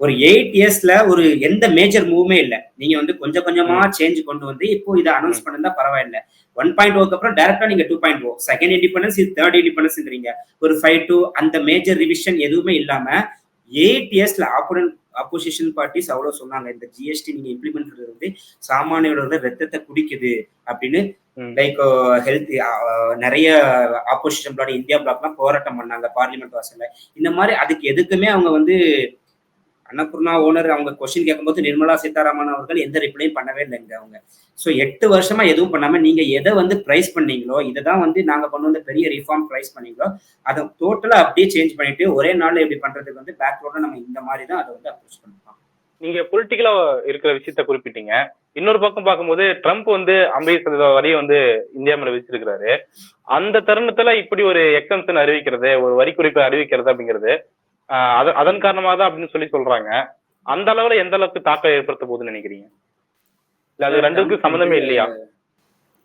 ஒரு எயிட் இயர்ஸ்ல ஒரு எந்த மேஜர் மூவுமே இல்லை. நீங்க வந்து கொஞ்சம் கொஞ்சமா சேஞ்ச் கொண்டு வந்து இப்போ இதை அனௌன்ஸ் பண்ணிருந்தா பரவாயில்ல. ஒன் பாயிண்ட் ஓக்கு அப்புறம் டேரக்டா நீங்க two point O. Second independence இது தேர்ட் இண்டிபெண்டன்ஸ்ங்கிறீங்க ஒரு ஃபைவ் டூ அந்த மேஜர் ரிவிஷன் எதுவுமே இல்லாம எயிட் இயர்ஸ்ல ஆப்போனன்ட் அப்போசிஷன் பார்ட்டிஸ் அவ்வளவு சொன்னாங்க. இந்த ஜிஎஸ்டி நீங்க இம்ப்ளிமெண்ட் பண்றது வந்து சாமானியரோட ரத்தத்தை குடிக்குது அப்படின்னு. லைக் ஹெல்த் நிறைய ஆப்போசிஷன் பிளாக் இந்தியா பிளாக்லாம் போராட்டம் பண்ணாங்க பார்லிமெண்ட் வாசல்ல. இந்த மாதிரி அதுக்கு எதுக்குமே அவங்க வந்து அன்னபூர்ணா ஓனர் அவங்க கொஸ்டின் கேட்கும்போது நிர்மலா சீதாராமன் அவர்கள் எந்த ரிப்ளையும் பண்ணவே இல்லைங்க அவங்க. ஸோ எட்டு வருஷமா எதுவும் பண்ணாம நீங்க எதை வந்து ப்ரைஸ் பண்ணீங்களோ இதை தான் வந்து நாங்க கொண்டு வந்த பெரிய ரிஃபார்ம் ப்ரைஸ் பண்ணீங்களோ அதை டோட்டலா அப்படியே சேஞ்ச் பண்ணிட்டு ஒரே நாள்ல எப்படி பண்றதுக்கு வந்து பேக்ரோட நம்ம இந்த மாதிரி தான் அதை வந்து அப்ரோச் பண்ணலாம் நீங்க பொலிட்டிக்கலா இருக்கிற விஷயத்த குறிப்பிட்டீங்க. இன்னொரு பக்கம் பார்க்கும்போது ட்ரம்ப் வந்து ஐம்பது சதவீத வரியை வந்து இந்தியா மேல விதிச்சிருக்கிறாரு அந்த தருணத்துல இப்படி ஒரு எக்ஸம்ஷன் அறிவிக்கிறது ஒரு வரி குறிப்பை அறிவிக்கிறது அப்படிங்கிறது அதன் காரணமா தான் அப்படின்னு சொல்லி சொல்றாங்க. அந்த அளவுல எந்த அளவுக்கு தாக்கம் ஏற்படுத்த போகுதுன்னு நினைக்கிறீங்க? இல்ல அது ரெண்டுக்கும் சம்மந்தமே இல்லையா?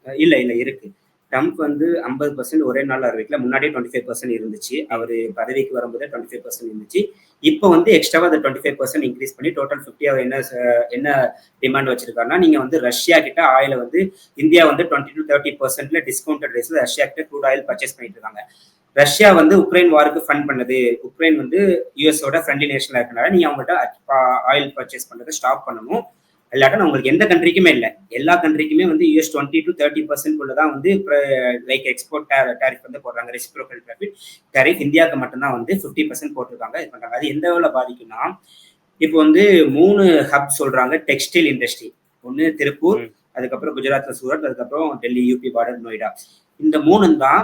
இல்ல இல்ல இருக்கு. ட்ரம்ப் வந்து ஐம்பது பர்சன்ட் ஒரே நாள் அறிவிக்கல. முன்னாடியே டுவெண்ட்டி ஃபைவ் பர்சன்ட் இருந்துச்சு. அவர் பதவிக்கு வரும்போதே டுவெண்ட்டி ஃபைவ் பர்சன்ட் இருந்துச்சு. இப்போ வந்து எக்ஸ்ட்ராவாக அந்த டுவெண்ட்டி ஃபைவ் பர்சன்ட் இன்க்ரீஸ் பண்ணி டோட்டல் ஃபிஃப்டி அவர் என்ன என்ன டிமாண்ட் வச்சிருக்காருன்னா நீங்கள் வந்து ரஷ்யா கிட்ட ஆயில வந்து இந்தியா வந்து டுவெண்ட்டி டு தேர்ட்டி பர்சன்ட்ல டிஸ்கவுண்டட் ரேஸில் ரஷ்யா கிட்ட க்ரூட் ஆயில் பர்ச்சேஸ் பண்ணிட்டு இருக்காங்க. ரஷ்யா வந்து உக்ரைன் வாருக்கு ஃபண்ட் பண்ணுது. உக்ரைன் வந்து யூஎஸோட ஃப்ரெண்ட்லி நேஷனா இருக்கனால நீங்கள் அவங்கள்ட்ட ஆயில் பர்ச்சேஸ் பண்ணுறதை ஸ்டாப் பண்ணணும். இல்லாட்டா உங்களுக்கு எந்த கண்ட்ரிக்குமே இல்லை. எல்லா கண்ட்ரிக்குமே வந்து US twenty to thirty percent தான் வந்து லைக் எக்ஸ்போர்ட் டேரிஃப் வந்து போடுறாங்க. ரெசிப்ரோக்கல் டேரிஃப் டேரிஃப் இந்தியாவுக்கு மட்டும்தான் வந்து ஃபிஃப்டி பர்சன்ட் போட்டிருக்காங்க. இது பண்றாங்க. அது எந்த அளவில் பாதிக்கும்னா இப்போ வந்து மூணு ஹப் சொல்றாங்க. டெக்ஸ்டைல் இண்டஸ்ட்ரி ஒன்று திருப்பூர். அதுக்கப்புறம் குஜராத்ல சூரத் அதுக்கப்புறம் டெல்லி யூபி பார்டர் நொய்டா. இந்த மூணு தான்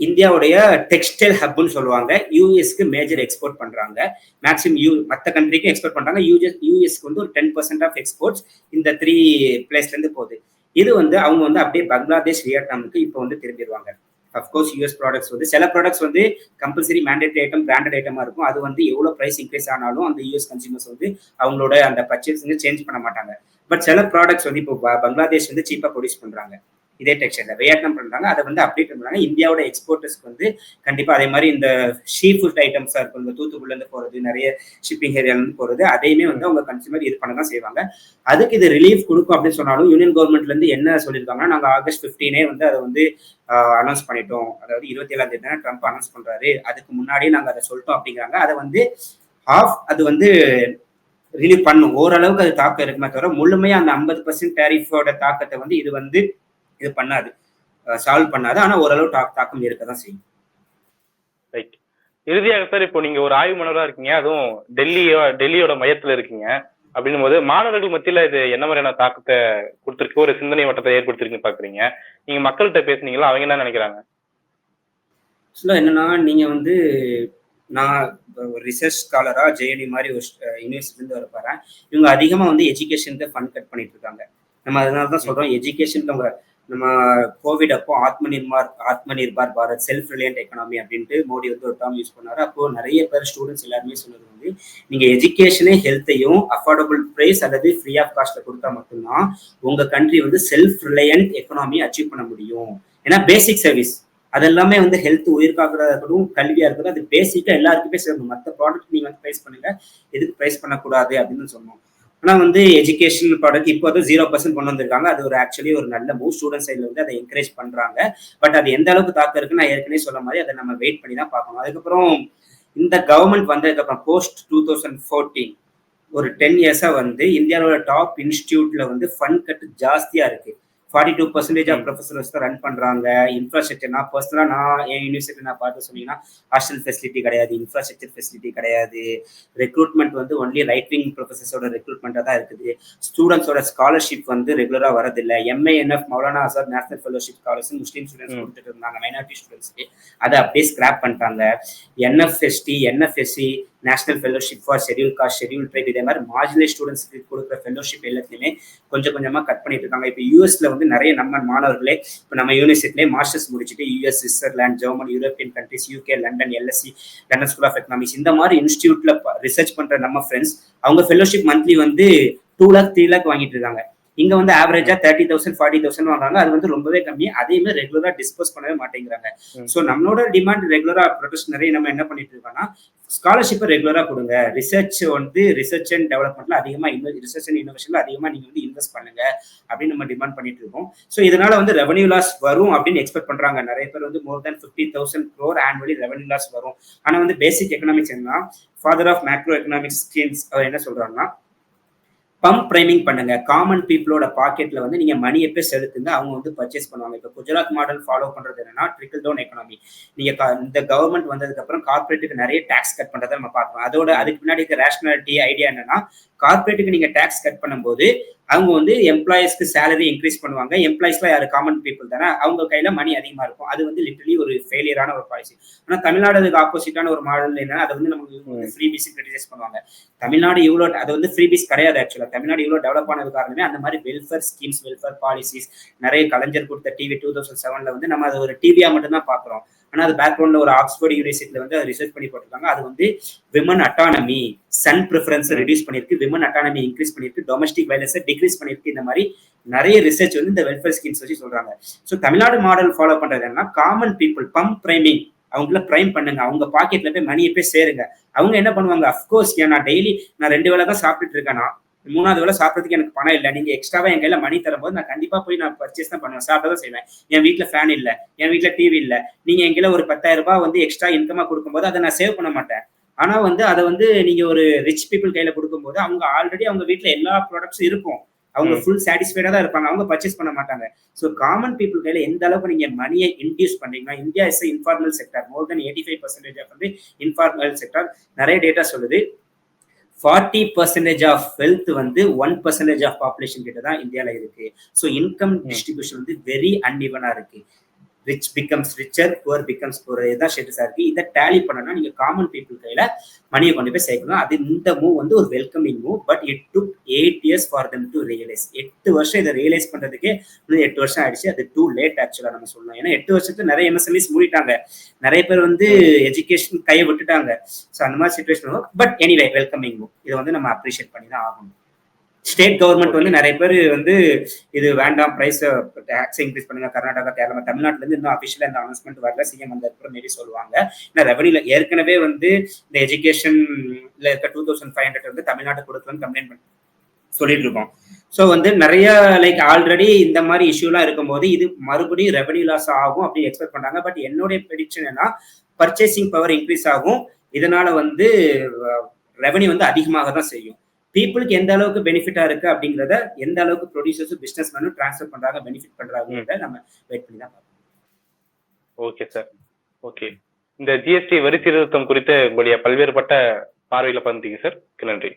இந்தியாவுடைய டெக்ஸ்டைல் ஹப்னு சொல்லுவாங்க. யூஎஸ்க்கு மேஜர் எக்ஸ்போர்ட் பண்றாங்க. மேக்ஸிமம் யூ மற்ற கண்ட்ரிக்கும் எக்ஸ்போர்ட் பண்றாங்க. யூஎஸ் யூஎஸ்க்கு வந்து ஒரு டென் பர்சன்ட் ஆஃப் எக்ஸ்போர்ட்ஸ் இந்த த்ரீ பிளேஸ்ல இருந்து போகுது. இது வந்து அவங்க வந்து அப்படியே பங்களாதேஷ் வியட்நாமுக்கு இப்போ வந்து திரும்பிடுவாங்க. அஃப்கோர்ஸ் யூஎஸ் ப்ராடக்ட்ஸ் வந்து சில ப்ராடக்ட்ஸ் வந்து கம்பல்சரி மேண்டேட் ஐட்டம் பிராண்டட் ஐட்டமா இருக்கும். அது வந்து எவ்வளோ ப்ரைஸ் இன்க்ரீஸ் ஆனாலும் அந்த யூஎஸ் கன்சியூமர்ஸ் வந்து அவங்களோட அந்த பர்ச்சேஸ் சேஞ்ச் பண்ண மாட்டாங்க. பட் சில ப்ராடக்ட்ஸ் வந்து இப்போ பங்களாதேஷ் வந்து சீப்பாக ப்ரொடியூஸ் பண்றாங்க. இதே டெக்ஸ்டைல வியட்நாம் பண்றாங்க. அதை வந்து அப்டேட் பண்றாங்க. இந்தியாவோட எக்ஸ்போர்ட்டர்ஸ்க்கு வந்து கண்டிப்பா அதே மாதிரி இந்த ஷீ ஃபுட் ஐட்டம்ஸா இருக்கும். இந்த தூத்துக்குள்ள இருந்து போறது நிறைய ஷிப்பிங் ஏரியால இருந்து போறது அதையுமே வந்து அவங்க கன்சியூமர் இது பண்ண தான் செய்வாங்க. அதுக்கு இது ரிலீஃப் கொடுக்கும் அப்படின்னு சொன்னாலும் யூனியன் கவர்மெண்ட்ல இருந்து என்ன சொல்லியிருக்காங்கன்னா நாங்க ஆகஸ்ட் 15 வந்து அதை வந்து அனௌன்ஸ் பண்ணிட்டோம். அதாவது இருபத்தி ஏழாம் தேதி தானே ட்ரம்ப் அனௌன்ஸ் பண்றாரு. அதுக்கு முன்னாடியே நாங்க அதை சொல்லிட்டோம் அப்படிங்கிறாங்க. அதை வந்து ஆஃப் அது வந்து ரிலீவ் பண்ணும். ஓரளவுக்கு அது தாக்கம் இருக்குமே தவிர முழுமையா அந்த ஐம்பது பர்சன்ட் டேரிஃபோட தாக்கத்தை வந்து இது வந்து இது பண்ணாது. சால்வ் பண்ணாது. ஆனா ஓரளவு தாக்கம் இருக்க தான் செய்யும். ரைட் இறுதியாக சார் இப்போ நீங்க ஒரு ஆய்வு மாணவரா இருக்கீங்க. அதுவும் டெல்லியோ டெல்லியோட மையத்துல இருக்கீங்க. அப்படின்னும் போது மாணவர்கள் மத்தியில இது என்ன மாதிரியான தாக்கத்தை கொடுத்துருக்கு? ஒரு சிந்தனை வட்டத்தை ஏற்படுத்திருக்குன்னு பாக்குறீங்க. நீங்க மக்கள்கிட்ட பேசுனீங்களா? அவங்க என்ன நினைக்கிறாங்க? ஆக்சுவலாக என்னன்னா நீங்க வந்து நான் ஒரு ரிசர்ச் ஸ்காலரா ஜேஎன்டி மாதிரி ஒரு யூனிவர்சிட்டிலேருந்து வர போறேன். இவங்க அதிகமா வந்து எஜுகேஷனுக்கு ஃபண்ட் கட் பண்ணிட்டு இருக்காங்க. நம்ம அதனால தான் சொல்றோம் எஜுகேஷனுக்கு அவங்க நம்ம கோவிட் அப்போ Atma Nirbhar Atma Nirbhar Bharat self reliant economy அப்படின்ட்டு மோடி வந்து ஒரு டேர்ம் யூஸ் பண்ணாரு. அப்போ நிறைய பேர் ஸ்டூடெண்ட்ஸ் எல்லாருமே சொன்னது வந்து நீங்க எஜுகேஷனே ஹெல்த்தையும் அஃபோர்டபுள் பிரைஸ் அல்லது ஃப்ரீ ஆஃப் காஸ்ட்ல கொடுத்தா மட்டும்தான் உங்க கண்ட்ரி வந்து செல்ஃப் ரிலையன்ட் எக்கனாமி அச்சீவ் பண்ண முடியும். ஏன்னா பேசிக் சர்வீஸ் அதெல்லாமே வந்து ஹெல்த் உயிர்காக்கிறதா இருக்கட்டும் கல்வியா இருக்கட்டும் அது பேசிக்கா எல்லாருக்குமே சேரணும். மற்ற ப்ராடக்ட் நீங்க வந்து ப்ரைஸ் பண்ணுங்க எதுக்கு ப்ரைஸ் பண்ணக்கூடாது அப்படின்னு சொன்னோம். ஆனால் வந்து எஜுகேஷன் ப்ராடக்ட் இப்போ வந்து ஜீரோ பர்சன்ட் கொண்டு வந்திருக்காங்க. அது ஒரு ஆக்சுவலி ஒரு நல்ல மூவ் ஸ்டூடெண்ட் சைடில் வந்து அதை என்கரேஜ் பண்ணுறாங்க பட் அது எந்த அளவுக்கு தாக்கம் இருக்குன்னு நான் ஏற்கனவே சொன்ன மாதிரி அதை நம்ம வெயிட் பண்ணி தான் பார்க்கணும். அதுக்கப்புறம் இந்த கவர்மெண்ட் வந்ததுக்கப்புறம் போஸ்ட் டூ தௌசண்ட் ஃபோர்டீன் ஒரு டென் இயர்ஸாக வந்து இந்தியாவோட டாப் இன்ஸ்டியூட்டில் வந்து ஃபண்ட் கட்டு ஜாஸ்தியாக இருக்குது forty two percentage of professors தான் ரன் பண்றாங்க. இன்ஃப்ராஸ்ட்ரக்சர் நான் பர்சனலாக நான் என் யூனிவர்சிட்டி நான் பார்த்து சொன்னீங்கன்னா ஹாஸ்டல் ஃபெசிலிட்டி கிடையாது இன்ஃப்ராஸ்ட்ரக்சர் ஃபெசிலிட்டி கிடையாது. ரெக்ரூட்மெண்ட் வந்து ஒன்லி ரைட் விங் ப்ரொஃபஸர்ஸோட ரெக்ரூட்மெண்ட்டாக தான் இருக்குது. ஸ்டூடெண்ட்ஸோட ஸ்காலர்ஷிப் வந்து ரெகுலராக வரதில்லை. MANF Maulana Azad national fellowship scholars Muslim students. கொடுத்துட்டு இருந்தாங்க. மைனாரிட்டி ஸ்டூடெண்ட்ஸ்க்கு அதை அப்படியே ஸ்கிராப் பண்ணிட்டாங்க. NFST NFSC national fellowship for schedule caste schedule tribe இதே மாதிரி மார்ஜினல் ஸ்டூடெண்ட்ஸ்க்கு கொடுக்குற ஃபெலோஷிப் எல்லாத்தையுமே கொஞ்சம் கொஞ்சமா கட் பண்ணிட்டு இருக்காங்க. இப்போ யூஎஸ்ல வந்து நிறைய நம்ம மாணவர்களே இப்போ நம்ம யூனிவர்சிட்டிலே மாஸ்டர்ஸ் முடிச்சுட்டு US Switzerland Germany European countries UK London LSE London school of economics இந்த மாதிரி இன்ஸ்டியூட்ல ரிசர்ச் பண்ற நம்ம ஃப்ரெண்ட்ஸ் அவங்க ஃபெலோஷிப் மந்த்லி வந்து டூ லேக் த்ரீ லேக் வாங்கிட்டு இருக்காங்க. இங்க வந்து ஆவரேஜா தேர்ட்டி தௌசண்ட் ஃபார்ட்டி தௌசண்ட் வாங்குறாங்க. அது வந்து ரொம்பவே கம்மி. அதையுமே ரெகுலரா டிஸ்போஸ் பண்ணவே மாட்டேங்கிறாங்க. ஸோ நம்மளோட டிமாண்ட் ரெகுலரா ப்ரொடக்ட் நிறைய நம்ம என்ன பண்ணிட்டு இருக்கோம்னா ஸ்காலர்ஷிப்பை ரெகுலரா கொடுங்க. ரிசர்ச் வந்து ரிசர்ச் அண்ட் டெவலப்மெண்ட்ல அதிகமா ரிசர்ச் அண்ட் இனோவேஷன்ல அதிகமாக நீங்க வந்து இன்வெஸ்ட் பண்ணுங்க அப்படின்னு நம்ம டிமாண்ட் பண்ணிட்டு இருக்கோம். ஸோ இதனால வந்து ரெவன்யூ லாஸ் வரும் அப்படின்னு எக்ஸ்பெக்ட் பண்றாங்க. நிறைய பேர் வந்து more than fifty thousand crore annually revenue loss வரும். ஆனா வந்து பேசிக் எக்கனாமிக்ஸ் என்ன father of macro economics schemes அவர் என்ன சொல்றாங்கன்னா பம்ப் பிரைமிங் பண்ணுங்க. காமன் பீப்புளோட பாக்கெட்ல வந்து நீங்க மணியை போய் செலுத்துங்க அவங்க வந்து பர்ச்சேஸ் பண்ணுவாங்க. இப்போ குஜராத் மாடல் ஃபாலோ பண்றது என்னன்னா ட்ரிக்கிள் டவுன் எக்கனாமி நீங்க இந்த கவர்மெண்ட் வந்ததுக்கு அப்புறம் கார்பரேட்டுக்கு நிறைய டாக்ஸ் கட் பண்றதை நம்ம பார்க்கலாம் அதோட அதுக்கு முன்னாடி இருக்க ரேஷனாலிட்டி ஐடியா என்னன்னா கார்பரேட்டுக்கு நீங்க டாக்ஸ் கட் பண்ணும்போது அவங்க வந்து எம்ப்ளாயிஸ்க்கு சேலரி இன்க்ரீஸ் பண்ணுவாங்க. எம்ப்ளாயிஸ்லாம் யாரு? காமன் பீப்புள் தானே. அவங்க கையில மணி அதிகமா இருக்கும். அது வந்து லிட்டரலி ஒரு ஃபெயிலியரான ஒரு பாலிசி ஆனா தமிழ்நாடு அதுக்கு ஆப்போசிட்டான ஒரு மாடல் என்னன்னா அதை வந்து நமக்கு ஃப்ரீ பீஸ் கிரிட்டிசைஸ் பண்ணுவாங்க. தமிழ்நாடு இவ்வளோ அது வந்து ஃப்ரீ பீஸ் கிடையாது ஆக்சுவலா தமிழ்நாடு இவ்வளோ டெவலப் ஆனது காரணமே அந்த மாதிரி வெல்ஃபேர் ஸ்கீம்ஸ் வெல்ஃபேர் பாலிசிஸ் நிறைய கலைஞர் கொடுத்த டிவி டூ தௌசண்ட் செவன்ல வந்து நம்ம அது ஒரு டிவியா மட்டும் தான் ஆனால் அது பேக்ரவுண்ட்ல ஒரு ஆக்ஸ்போர்ட் யூனிவர்சிட்டியில வந்து அதை ரிசர்ச் பண்ணி போட்டிருக்காங்க. அது வந்து women autonomy son preference reduce பண்ணிருக்கு விமன் அட்டானமி இன்க்ரீஸ் பண்ணிருக்கு டொமஸ்டிக் வயலன்ஸை டிக்ரீஸ் பண்ணியிருக்கு. இந்த மாதிரி நிறைய ரிசர்ச் வந்து இந்த வெல்ஃபேர் ஸ்கீம்ஸ் வச்சு சொல்றாங்க. ஸோ தமிழ்நாடு மாடல் ஃபாலோ பண்றது என்னன்னா காமன் பீப்புள் பம்ப் பிரைமிங் அவங்கள பிரைம் பண்ணுங்க. அவங்க பாக்கெட்ல போய் மணியை போய் சேருங்க. அவங்க என்ன பண்ணுவாங்க? அஃப்கோர்ஸ் ஏன் நான் டெய்லி நான் ரெண்டு வேலை தான் சாப்பிட்டுட்டு இருக்கேனா. மூணாவது வேளை சாப்பிட்றதுக்கு எனக்கு பணம் இல்லை. நீங்க எக்ஸ்ட்ராவா என் கையில மணி தரும்போது நான் கண்டிப்பா போய் நான் பர்ச்சேஸ் தான் பண்ணுவேன். சாப்பிட தான் செய்வேன். என் வீட்ல ஃபேன் இல்ல. என் வீட்ல டிவி இல்ல. நீங்க என் கையில ஒரு பத்தாயிரம் ரூபாய் வந்து எக்ஸ்ட்ரா இன்கமா கொடுக்கும்போது அதை நான் சேவ் பண்ண மாட்டேன். ஆனா வந்து அதை வந்து நீங்க ஒரு ரிச் பீப்புள் கையில கொடுக்கும்போது அவங்க ஆல்ரெடி அவங்க வீட்ல எல்லா ப்ராடக்ட்ஸும் இருக்கும். அவங்க. ஃபுல் சாட்டிஸ்ஃபைடா தான் இருப்பாங்க. அவங்க பர்ச்சேஸ் பண்ண மாட்டாங்க. ஸோ காமன் பீப்புள் கையில எந்த அளவுக்கு நீங்க மணியை இன்டியூஸ் பண்றீங்கன்னா India is informal sector more than eighty five percentage of வந்து இன்ஃபார்மல் செக்டர் நிறைய டேட்டா சொல்லுது. ஃபார்ட்டி பர்சன்டேஜ் ஆஃப் வெல்த் வந்து ஒன் பர்சன்டேஜ் ஆஃப் பாப்புலேஷன் கிட்ட தான் இந்தியாவில் இருக்கு. ஸோ இன்கம் டிஸ்ட்ரிபியூஷன் வந்து வெரி அன்இவனா இருக்கு. Rich becomes richer poor becomes poor இதுதான் ஸ்டேட்டஸா இருக்கு இதை டேலி பண்ணனா நீங்க காமன் பீப்புள் கையில மணியை கொண்டு போய் சேர்க்கணும். அது இந்த மூவ் வந்து ஒரு welcoming move but it took eight years for them to realise எட்டு வருஷம் இதை ரியலைஸ் பண்றதுக்கே இன்னும் எட்டு வருஷம் ஆயிடுச்சு. அது டூ லேட் ஆக்சுவலா நம்ம சொல்லணும். ஏன்னா எட்டு வருஷத்துல நிறைய எம்எஸ்எம்இஸ் மூடிட்டாங்க. நிறைய பேர் வந்து எஜுகேஷன் கையை விட்டுட்டாங்க. ஸோ அந்த மாதிரி situation but anyway welcoming move இதை வந்து நம்ம அப்ரிஷியேட் பண்ணி தான் ஆகணும். ஸ்டேட் கவர்மெண்ட் வந்து நிறைய பேர் வந்து இது வேண்டாம் பிரைஸ் டேக்ஸ் இன்க்ரீஸ் பண்ணுங்க கர்நாடகா கேரளா தமிழ்நாட்டுல இருந்து இன்னும் அபிஷியலா இந்த அனௌன்ஸ்மெண்ட் வரல சிஎம் வந்த அப்புறம் மேபி சொல்லுவாங்க. ஏன்னா ரெவன்யூல ஏற்கனவே வந்து இந்த எஜுகேஷன்ல இருக்க டூ தௌசண்ட் ஃபைவ் ஹண்ட்ரட் வந்து தமிழ்நாட்டு கொடுக்கலன்னு கம்ப்ளைண்ட் பண்ணி சொல்லிட்டு இருக்கோம். ஸோ வந்து நிறைய லைக் ஆல்ரெடி இந்த மாதிரி இஷ்யூலாம் இருக்கும்போது இது மறுபடியும் ரெவன்யூ லாஸ் ஆகும் அப்படின்னு எக்ஸ்பெக்ட் பண்ணாங்க பட் என்னுடைய ப்ரெடிக்ஷன் என்ன பர்ச்சேசிங் பவர் இன்க்ரீஸ் ஆகும். இதனால வந்து ரெவன்யூ வந்து அதிகமாக தான் செய்யும். பீப்புளுக்கு எந்த அளவுக்கு பெனிஃபிட்டா இருக்கு அப்படிங்கிறத எந்த அளவுக்கு ப்ரொடியூசர்ஸும் பிசினஸ் மேனும் ட்ரான்ஸ்ஃபர் பண்றாங்க பெனிஃபிட் பண்றாங்கிறத நம்ம வெயிட் பண்ணி தான் பார்க்கணும் ஓகே சார் ஓகே இந்த ஜிஎஸ்டி வரி சீர்திருத்தம் குறித்து உங்களுடைய பல்வேறுபட்ட பார்வையில பகிர்ந்தீங்க சார் நன்றி.